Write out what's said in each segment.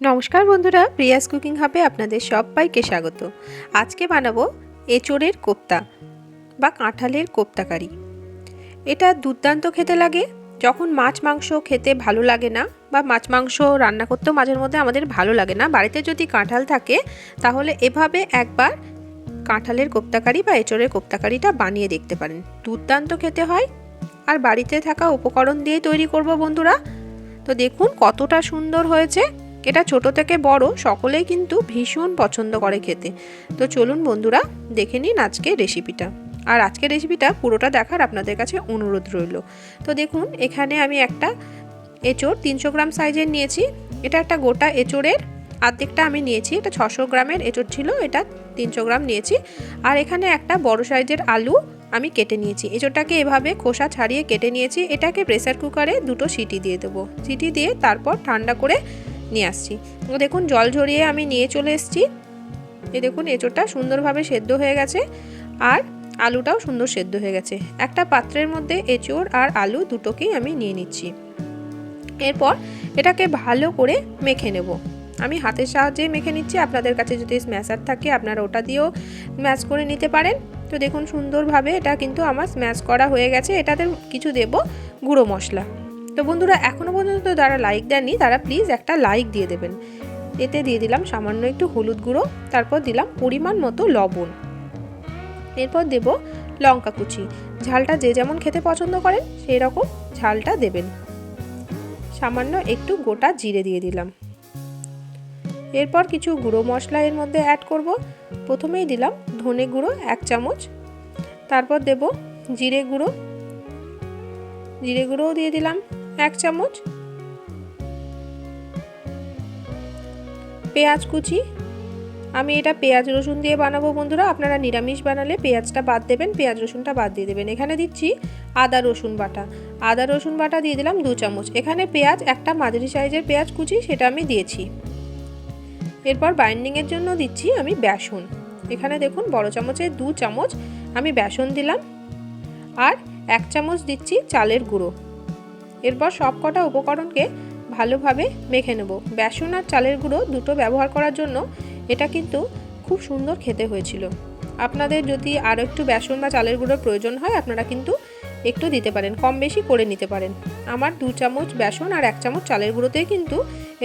নমস্কার বন্ধুরা, Prius cooking হাবে আপনাদের সবাইকে স্বাগত। আজকে বানাবো এঁচোড়ের কোপ্তা বা কাঁঠালের কোপ্তাকারি এটা দুর্দান্ত খেতে লাগে, যখন মাছ মাংস খেতে ভালো লাগে না বা মাছ মাংস রান্না করতেও মাঝের মধ্যে আমাদের ভালো লাগে না, বাড়িতে যদি কাঁঠাল থাকে, তাহলে এভাবে একবার কাঁঠালের কোপ্তাকারি বা এঁচোড়ের কোপ্তাকারিটা বানিয়ে দেখতে পারেন। দুর্দান্ত খেতে হয়। আর বাড়িতে থাকা উপকরণ দিয়ে তৈরি করব বন্ধুরা। তো দেখুন কতটা সুন্দর হয়েছে। এটা ছোট থেকে বড়, সকলেই কিন্তু ভীষণ পছন্দ করে খেতে। তো চলুন বন্ধুরা, দেখে নিন আজকে রেসিপিটা আর আজকের রেসিপিটা পুরোটা দেখার আপনাদের কাছে অনুরোধ রইল। তো দেখুন, এখানে আমি একটা এঁচোড় তিনশো গ্রাম সাইজের নিয়েছি। এটা একটা গোটা এঁচোড়ের, আর্ধেকটা আমি নিয়েছি। এটা ছশো গ্রামের এঁচোড় ছিল, এটা তিনশো গ্রাম নিয়েছি। আর এখানে একটা বড় সাইজের আলু আমি কেটে নিয়েছি। এঁচোড়টাকে এভাবে খোসা ছাড়িয়ে কেটে নিয়েছি। এটাকে প্রেসার কুকারে দুটো সিটি দিয়ে দেবো। সিটি দিয়ে তারপর ঠান্ডা করে নিয়ে আসছি। তো দেখুন, জল ঝরিয়ে আমি নিয়ে চলে এসেছি। এই দেখুন, এঁচোড়টা সুন্দরভাবে সেদ্ধ হয়ে গেছে আর আলুটাও সুন্দর সেদ্ধ হয়ে গেছে। একটা পাত্রের মধ্যে এঁচোড় আর আলু দুটোকেই আমি নিয়ে নিচ্ছি। এরপর এটাকে ভালো করে মেখে নেব। আমি হাতের সাহায্যে মেখে নিচ্ছি। আপনাদের কাছে যদি স্ম্যাশার থাকে, আপনারা ওটা দিয়েও ম্যাশ করে নিতে পারেন। তো দেখুন, সুন্দরভাবে এটা কিন্তু আমার স্ম্যাশ করা হয়ে গেছে। এটাতে কিছু দেব গুঁড়ো মশলা। তো বন্ধুরা এখনও পর্যন্ত যারা লাইক দেননি, তারা প্লিজ একটা লাইক দিয়ে দেবেন। এতে দিয়ে দিলাম সামান্য একটু হলুদ গুঁড়ো, তারপর দিলাম পরিমাণ মতো লবণ। এরপর দেব লঙ্কা কুচি। ঝালটা যে যেমন খেতে পছন্দ করেন সেই রকম ঝালটা দেবেন। সামান্য একটু গোটা জিরে দিয়ে দিলাম। এরপর কিছু গুঁড়ো মশলা এর মধ্যে অ্যাড করব। প্রথমেই দিলাম ধনে গুঁড়ো এক চামচ। তারপর দেব জিরে গুঁড়ো। জিরে গুঁড়োও দিয়ে দিলাম। এক চামচ। পেঁয়াজ কুচি। আমি এটা পেঁয়াজ রসুন দিয়ে বানাবো বন্ধুরা। আপনারা নিরামিষ বানালে পেঁয়াজটা বাদ দেবেন, পেঁয়াজ রসুনটা বাদ দিয়ে দেবেন। এখানে দিচ্ছি আদা রসুন বাটা। আদা রসুন বাটা দিয়ে দিলাম দু চামচ। এখানে পেঁয়াজ, একটা মাঝারি সাইজের পেঁয়াজ কুচি, সেটা আমি দিয়েছি। এরপর বাইন্ডিংয়ের জন্য দিচ্ছি আমি বেসন। এখানে দেখুন, বড় চামচে দু চামচ আমি বেসন দিলাম। আর এক চামচ দিচ্ছি চালের গুঁড়ো। এরপর সব কটা উপকরণকে ভালোভাবে মেখে নেব। বেসন আর চালের গুঁড়ো দুটো ব্যবহার করার জন্য এটা কিন্তু খুব সুন্দর খেতে হয়েছিল। আপনাদের যদি আরও একটু বেসন বা চালের গুঁড়োর প্রয়োজন হয়, আপনারা কিন্তু একটু দিতে পারেন কম বেশি করে নিতে পারেন। আমার দু চামচ বেসন আর এক চামচ চালের গুঁড়োতেই কিন্তু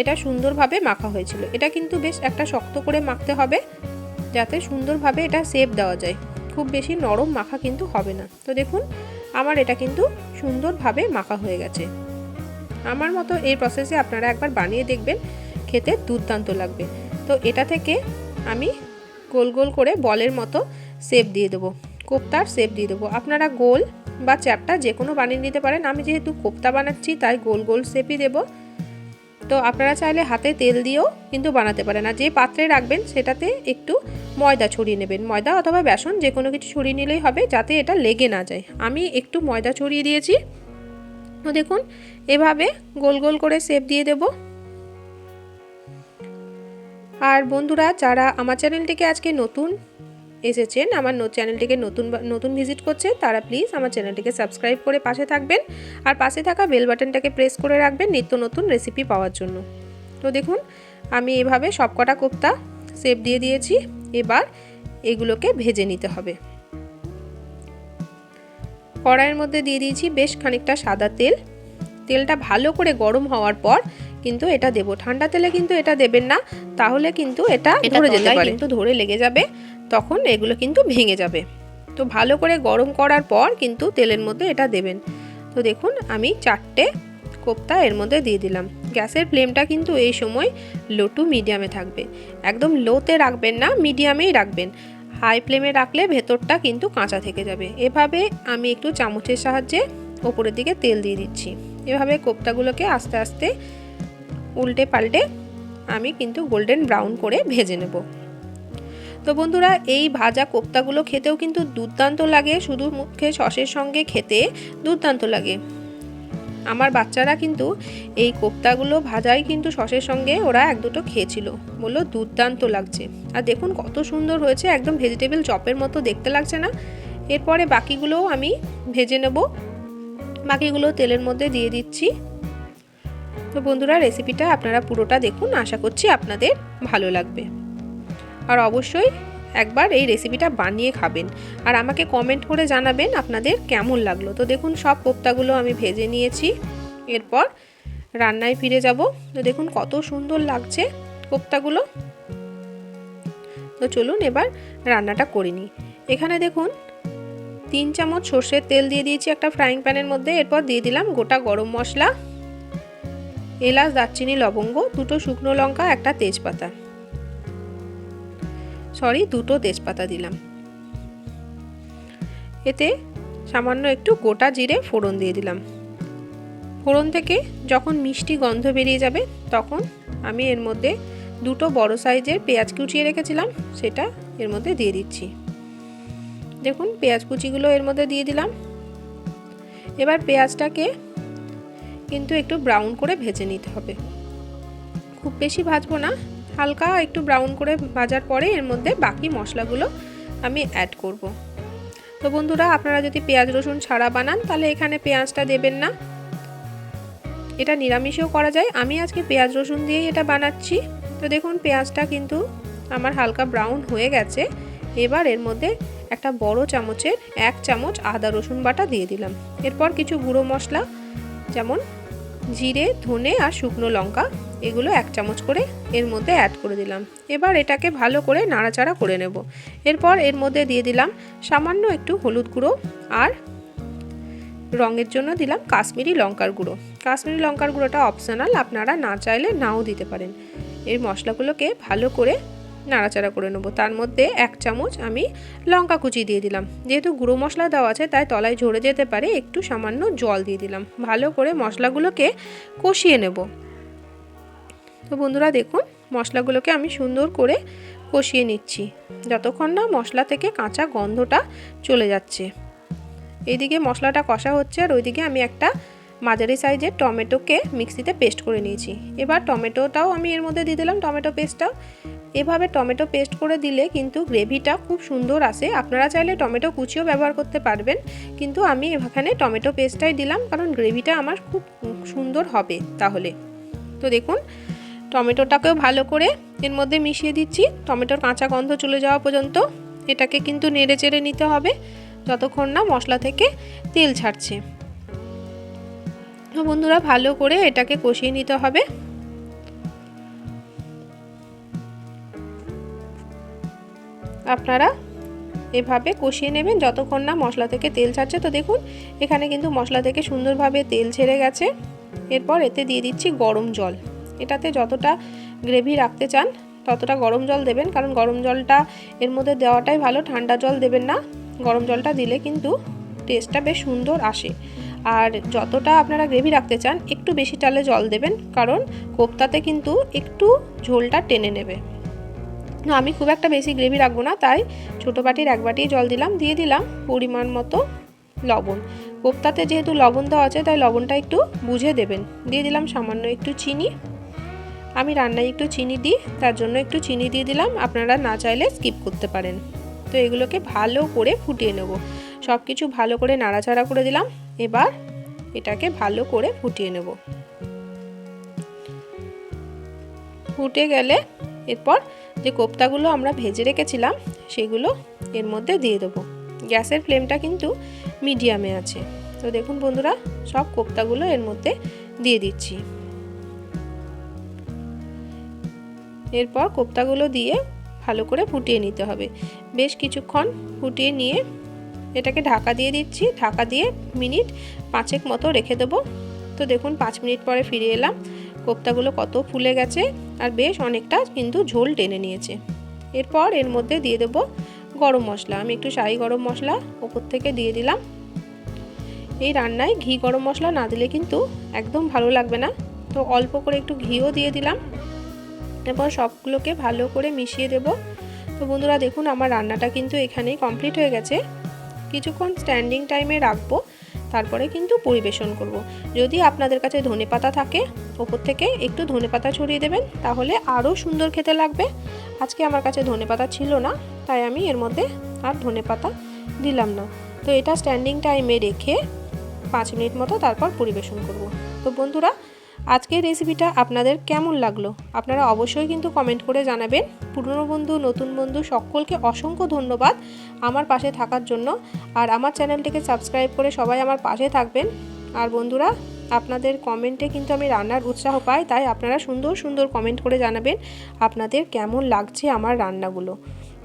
এটা সুন্দরভাবে মাখা হয়েছিল। এটা কিন্তু বেশ একটা শক্ত করে মাখতে হবে, যাতে সুন্দরভাবে এটা সেপ দেওয়া যায়। খুব বেশি নরম মাখা কিন্তু হবে না। তো দেখুন আমার এটা কিন্তু সুন্দরভাবে মাখা হয়ে গেছে। আমার মতো এই প্রসেসে আপনারা একবার বানিয়ে দেখবেন, খেতে দুর্দান্ত লাগবে। তো এটা থেকে আমি গোল গোল করে বলের মতো সেপ দিয়ে দেবো, কোপ্তার সেপ দিয়ে দেবো। আপনারা গোল বা চ্যাপটা যে কোনো বানিয়ে নিতে পারেন। আমি যেহেতু কোপ্তা বানাচ্ছি, তাই গোল গোল সেপই দেবো। তো আপনারা চাইলে হাতে তেল দিয়েও কিন্তু বানাতে পারেন। আর যে পাত্রে রাখবেন, সেটাতে একটু ময়দা ছড়িয়ে নেবেন। ময়দা অথবা বেসন যে কোনো কিছু ছড়িয়ে নিলেই হবে, যাতে এটা লেগে না যায়। আমি একটু ময়দা ছড়িয়ে দিয়েছি। তো দেখুন, এভাবে গোল গোল করে শেপ দিয়ে দেব। আর বন্ধুরা, যারা আমার চ্যানেলটিকে আজকে নতুন এসেছেন, আমার চ্যানেলটিকে নতুন নতুন ভিজিট করছে, তারা প্লিজ আমার চ্যানেলটিকে সাবস্ক্রাইব করে পাশে থাকবেন আর পাশে থাকা বেল বাটনটাকে প্রেস করে রাখবেন নিত্য নতুন রেসিপি পাওয়ার জন্য। তো দেখুন, আমি এভাবে সবকটা কোপ্তা সেপ দিয়ে দিয়েছি, এবার এগুলোকে ভেজে নিতে হবে। কড়াইয়ের মধ্যে দিয়ে দিয়েছি বেশ খানিকটা সাদা তেল। তেলটা ভালো করে গরম হওয়ার পর কিন্তু এটা দেব। ঠান্ডা তেলে কিন্তু এটা দেবেন না তাহলে কিন্তু এটা ধরে যেতে পারে। কিন্তু ধরে লেগে যাবে তখন এগুলো কিন্তু ভেঙে যাবে। তো ভালো করে গরম করার পর কিন্তু তেলের মধ্যে এটা দেবেন। তো দেখুন আমি চারটে কোপ্তা এর মধ্যে দিয়ে দিলাম। গ্যাসের ফ্লেমটা কিন্তু এই সময় লো টু মিডিয়ামে থাকবে। একদম লোতে রাখবেন না মিডিয়ামেই রাখবেন। হাই ফ্লেমে রাখলে ভেতরটা কিন্তু কাঁচা থেকে যাবে। এভাবে আমি একটু চামচের সাহায্যে ওপরের দিকে তেল দিয়ে দিচ্ছি। এভাবে কোপ্তাগুলোকে আস্তে আস্তে উল্টে পাল্টে আমি কিন্তু গোল্ডেন ব্রাউন করে ভেজে নেব। তো বন্ধুরা, এই ভাজা কোপ্তাগুলো খেতেও কিন্তু দুর্দান্ত লাগে, শুধু মুখে সসের সঙ্গে খেতে দুর্দান্ত লাগে। আমার বাচ্চারা কিন্তু এই কোপ্তাগুলো ভাজাই কিন্তু সসের সঙ্গে ওরা এক দুটো খেয়েছিল, বলল দুর্দান্ত লাগছে। আর দেখুন কত সুন্দর হয়েছে, একদম ভেজিটেবল চপের মতো দেখতে লাগছে না? এরপরে বাকিগুলোও আমি ভেজে নেব। বাকিগুলো তেলের মধ্যে দিয়ে দিচ্ছি। তো বন্ধুরা রেসিপিটা আপনারা পুরোটা দেখুন, আশা করছি আপনাদের ভালো লাগবে। আর অবশ্যই একবার এই রেসিপিটা বানিয়ে খাবেন। আর আমাকে কমেন্ট করে জানাবেন আপনাদের কেমন লাগল। তো দেখুন, সব কোপ্তাগুলো আমি ভেজে নিয়েছি। এরপর রান্নায় ফিরে যাব। তো দেখুন, কত সুন্দর লাগছে কোপ্তাগুলো। তো চলুন এবার রান্নাটা করে নিই। এখানে দেখুন, তিন চামচ সর্ষের তেল দিয়ে দিয়েছি একটা ফ্রাইং প্যানের মধ্যে। এরপর দিয়ে দিলাম গোটা গরম মশলা। এলাচ, দারচিনি, লবঙ্গ, দুটো শুকনো লঙ্কা, একটা তেজপাতা। সরি দুটো তেজপাতা দিলাম। এতে সামান্য একটু গোটা জিরে ফোড়ন দিয়ে দিলাম। ফোড়ন থেকে যখন মিষ্টি গন্ধ বেরিয়ে যাবে, তখন আমি এর মধ্যে দুটো বড় সাইজের পেঁয়াজ কুচিয়ে রেখেছিলাম, সেটা এর মধ্যে দিয়ে দিচ্ছি। দেখুন, পেঁয়াজ কুচিগুলো এর মধ্যে দিয়ে দিলাম। এবার পেঁয়াজটাকে কিন্তু একটু ব্রাউন করে ভেজে নিতে হবে। খুব বেশি ভাজবো না, হালকা একটু ব্রাউন করে ভাজার পরে এর মধ্যে বাকি মশলাগুলো আমি অ্যাড করব। তো বন্ধুরা, আপনারা যদি পেঁয়াজ, রসুন ছাড়া বানান, তাহলে এখানে পেঁয়াজটা দেবেন না। এটা নিরামিষেও করা যায়। আমি আজকে পেঁয়াজ, রসুন দিয়েই এটা বানাচ্ছি। তো দেখুন, পেঁয়াজটা কিন্তু আমার হালকা ব্রাউন হয়ে গেছে। এবার এর মধ্যে একটা বড় চামচের এক চামচ আদা, রসুন বাটা দিয়ে দিলাম। এরপর কিছু গুঁড়ো মশলা, যেমন জিরে, ধনে আর শুকনো লঙ্কা, এগুলো এক চামচ করে এর মধ্যে অ্যাড করে দিলাম। এবার এটাকে ভালো করে নাড়াচাড়া করে নেব। এরপর এর মধ্যে দিয়ে দিলাম সামান্য একটু হলুদ গুঁড়ো আর রঙের জন্য দিলাম কাশ্মীরি লঙ্কার গুঁড়ো। কাশ্মীরি লঙ্কার গুঁড়োটা অপশনাল আপনারা না চাইলে নাও দিতে পারেন। এই মশলাগুলোকে ভালো করে নাড়াচাড়া করে নেব। তার মধ্যে এক চামচ আমি লঙ্কা কুচি দিয়ে দিলাম। যেহেতু গুঁড়ো মশলা দেওয়া আছে, তাই তলায় ঝরে যেতে পারে, একটু সামান্য জল দিয়ে দিলাম। ভালো করে মশলাগুলোকে কষিয়ে নেব। তো বন্ধুরা, দেখুন, মশলাগুলোকে আমি সুন্দর করে কষিয়ে নিচ্ছি। যতক্ষণ না মশলা থেকে কাঁচা গন্ধটা চলে যাচ্ছে। এইদিকে মশলাটা কষা হচ্ছে, আর ওইদিকে আমি একটা মাঝারি সাইজের টমেটোকে মিক্সিতে পেস্ট করে নিয়েছি। এবার টমেটোটাও আমি এর মধ্যে দিয়ে দিলাম। টমেটো পেস্টটাও এভাবে টমেটো পেস্ট করে দিলে কিন্তু গ্রেভিটা খুব সুন্দর আসে। আপনারা চাইলে টমেটো কুচিও ব্যবহার করতে পারবেন। কিন্তু আমি এখানে টমেটো পেস্টটাই দিলাম, কারণ গ্রেভিটা আমার খুব সুন্দর হবে তাহলে। তো দেখুন, টমেটোটাকেও ভালো করে এর মধ্যে মিশিয়ে দিচ্ছি। টমেটোর কাঁচা গন্ধ চলে যাওয়া পর্যন্ত এটাকে কিন্তু নেড়ে চেড়ে নিতে হবে, যতক্ষণ না মশলা থেকে তেল ছাড়ছে। তো বন্ধুরা, ভালো করে এটাকে কষিয়ে নিতে হবে। আপনারা এভাবে কষিয়ে নেবেন। যতক্ষণ না মশলা থেকে তেল ছাড়ছে, তো দেখুন, এখানে কিন্তু মশলা থেকে সুন্দরভাবে তেল ছেড়ে গেছে। এরপর এতে দিয়ে দিচ্ছি গরম জল। এটাতে যতটা গ্রেভি রাখতে চান, ততটা গরম জল দেবেন, কারণ গরম জলটা এর মধ্যে দেওয়াটাই ভালো, ঠান্ডা জল দেবেন না। গরম জলটা দিলে কিন্তু টেস্টটা বেশ সুন্দর আসে। আর যতটা আপনারা গ্রেভি রাখতে চান, একটু বেশি টালে জল দেবেন, কারণ কোপ্তাতে কিন্তু একটু ঝোলটা টেনে নেবে। আমি খুব একটা বেশি গ্রেভি রাখব না, তাই ছোটো বাটির এক বাটি জল দিলাম, দিয়ে দিলাম পরিমাণ মতো লবণ। কোপ্তাতে যেহেতু লবণ দেওয়া আছে, তাই লবণটা একটু বুঝে দেবেন। দিয়ে দিলাম সামান্য একটু চিনি। আমি রান্নায় একটু চিনি দিই, তার জন্য একটু চিনি দিয়ে দিলাম, আপনারা না চাইলে স্কিপ করতে পারেন। তো এগুলোকে ভালো করে ফুটিয়ে নেব। সব কিছু ভালো করে নাড়াচাড়া করে দিলাম, এবার এটাকে ভালো করে ফুটিয়ে নেব। ফুটে গেলে এরপর যে কোপ্তাগুলো আমরা ভেজে রেখেছিলাম, সেগুলো এর মধ্যে দিয়ে দেবো। গ্যাসের ফ্লেমটা কিন্তু মিডিয়ামে আছে। তো দেখুন বন্ধুরা, সব কোপ্তাগুলো এর মধ্যে দিয়ে দিচ্ছি। এরপর কোপ্তাগুলো দিয়ে ভালো করে ফুটিয়ে নিতে হবে। বেশ কিছুক্ষণ ফুটিয়ে নিয়ে এটাকে ঢাকা দিয়ে দিচ্ছি। ঢাকা দিয়ে মিনিট পাঁচেক মতো রেখে দেবো। তো দেখুন, পাঁচ মিনিট পরে ফিরে এলাম। কোপ্তাগুলো কত ফুলে গেছে আর বেশ অনেকটা কিন্তু ঝোল টেনে নিয়েছে। এরপর এর মধ্যে দিয়ে দেবো গরম মশলা। আমি একটু শাহি গরম মশলা ওপর থেকে দিয়ে দিলাম। এই রান্নায় ঘি গরম মশলা না দিলে কিন্তু একদম ভালো লাগবে না। তো অল্প করে একটু ঘিও দিয়ে দিলাম। এরপর সবগুলোকে ভালো করে মিশিয়ে দেব। তো বন্ধুরা, দেখুন, আমার রান্নাটা কিন্তু এখানেই কমপ্লিট হয়ে গেছে। কিছুক্ষণ স্ট্যান্ডিং টাইমে রাখব। তারপরে কিন্তু পরিবেশন করব। যদি আপনাদের কাছে ধনে পাতা থাকে, ওপর থেকে একটু ধনে পাতা ছড়িয়ে দেবেন, তাহলে আরও সুন্দর খেতে লাগবে আজকে আমার কাছে ধনে পাতা ছিল না, তাই আমি এর মধ্যে আর ধনে পাতা দিলাম না তো এটা স্ট্যান্ডিং টাইমে রেখে পাঁচ মিনিট মতো তারপর পরিবেশন করব। তো বন্ধুরা আজকের রেসিপিটা আপনাদের কেমন লাগল? আপনারা অবশ্যই কিন্তু কমেন্ট করে জানাবেন। পুরনো বন্ধু, নতুন বন্ধু, সকলকে অসংখ্য ধন্যবাদ আমার পাশে থাকার জন্য। আর আমার চ্যানেলটিকে সাবস্ক্রাইব করে সবাই আমার পাশে থাকবেন। আর বন্ধুরা, আপনাদের কমেন্টে কিন্তু আমি রান্নার উৎসাহ পাই, তাই আপনারা সুন্দর সুন্দর কমেন্ট করে জানাবেন আপনাদের কেমন লাগছে আমার রান্নাগুলো।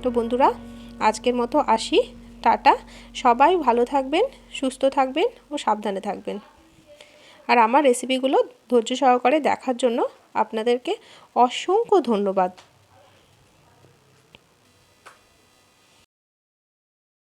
তো বন্ধুরা, আজকের মতো আসি, টাটা। সবাই ভালো থাকবেন, সুস্থ থাকবেন ও সাবধানে থাকবেন। আর আমার রেসিপিগুলো ধৈর্য সহকারে দেখার জন্য আপনাদেরকে অসংখ্য ধন্যবাদ।